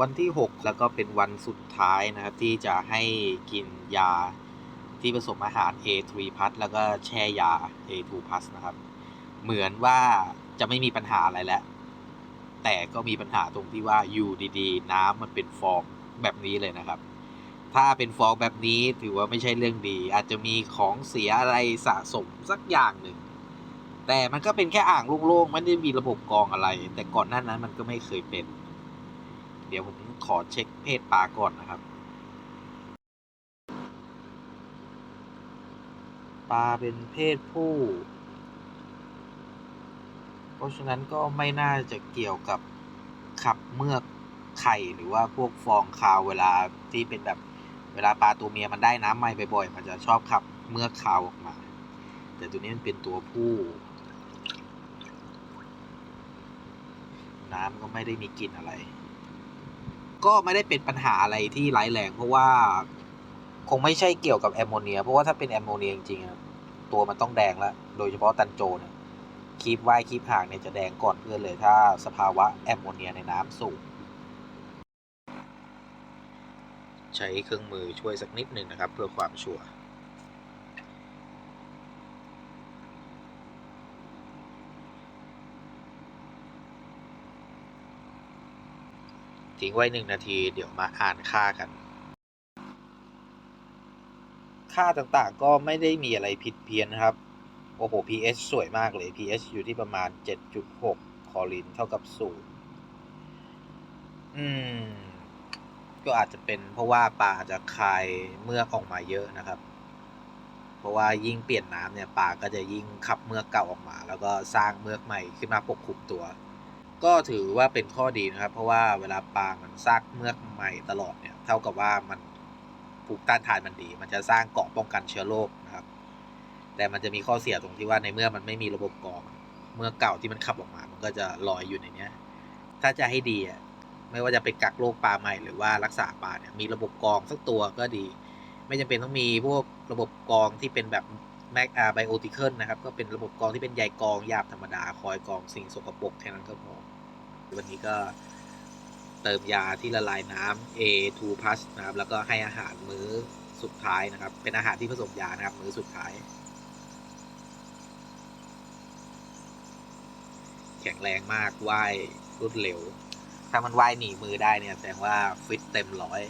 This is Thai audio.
วันที่ 6 แล้วก็เป็นวันสุดท้ายนะครับ ที่จะให้กินยาที่ผสมอาหาร A3 plus แล้วก็แช่ยา A2 plus นะครับ เหมือนว่าจะไม่มีปัญหาอะไรแล้ว แต่ก็มีปัญหาตรงที่ว่าอยู่ดีๆ น้ำมันเป็นฟองแบบนี้เลยนะครับ ถ้าเป็นฟองแบบนี้ถือว่าไม่ใช่เรื่องดี อาจจะมีของเสียอะไรสะสมสักอย่างหนึ่งแต่มันก็เป็นแค่อ่างโล่งๆไม่ได้มีระบบกรองอะไร แต่ก่อนหน้านั้นมันก็ไม่เคยเป็น เดี๋ยวผมขอเช็คเพศปลาก่อนนะครับ ปลาเป็นเพศผู้ เพราะฉะนั้นก็ไม่น่าจะเกี่ยวกับขับเมือกไข่หรือว่าพวกฟองคาวเวลาที่เป็นแบบเวลาปลาตัวเมียมันได้น้ำใหม่บ่อยๆ มันจะชอบขับเมือกคาวออกมา แต่ตัวนี้มันเป็นตัวผู้ น้ำก็ไม่ได้มีกลิ่นอะไร ก็ไม่ได้เป็นปัญหาอะไรที่ร้ายแรง เพราะว่าคงไม่ใช่เกี่ยวกับแอมโมเนีย เพราะว่าถ้าเป็นแอมโมเนียจริงๆตัวมันต้องแดงแล้ว โดยเฉพาะตันโจเนี่ยคีบว่ายคีบห่างเนี่ยจะแดงก่อนเพื่อนเลยถ้าสภาวะแอมโมเนียในน้ำสูง ใช้เครื่องมือช่วยสักนิดหนึ่งนะครับ เพื่อความชัวร์ ทิ้งไว้หนึ่งนาที เดี๋ยวมาอ่านค่ากัน ค่าต่างๆก็ไม่ได้มีอะไรผิดเพี้ยนนะครับ โอ้โห pH สวยมากเลย pH อยู่ที่ประมาณ 7.6 คอลินเท่ากับศูนย์อืม ก็อาจจะเป็นเพราะว่าปลาอาจจะคายเมือกออกมาเยอะนะครับ เพราะว่ายิ่งเปลี่ยนน้ำเนี่ยปลาก็จะยิ่งขับเมือกเก่าออกมา แล้วก็สร้างเมือกใหม่ขึ้นมาปกคลุมตัว ก็ถือว่าเป็นข้อดีนะครับ เพราะว่าเวลาปลามันสร้างเมือกใหม่ตลอดเนี่ย เท่ากับว่ามันภูมิต้านทานมันดี มันจะสร้างเกราะป้องกันเชื้อโรคนะครับ แต่มันจะมีข้อเสียตรงที่ว่าในเมื่อมันไม่มีระบบกรอง เมื่อกเก่าที่มันขับออกมา มันก็จะลอยอยู่ในเนี้ย ถ้าจะให้ดีอะไม่ว่าจะเป็นกักโรคปลาใหม่หรือว่ารักษาปลาเนี่ยมีระบบกรองสักตัวก็ดี ไม่จำเป็นต้องมีพวกระบบกรองที่เป็นแบบแมกอาไบโอติเคิลนะครับ ก็เป็นระบบกรองที่เป็นใยกรองหยาบธรรมดา คอยกรองสิ่งสกปรกแค่นั้นก็พอ วันนี้ก็เติมยาที่ละลายน้ำ A2 plus นะครับ แล้วก็ให้อาหารมื้อสุดท้ายนะครับ เป็นอาหารที่ผสมยานะครับ มื้อสุดท้าย แข็งแรงมากว่ายรวดเร็ว ถ้ามันว่ายหนีมือได้เนี่ย แสดงว่าฟิตเต็มร้อย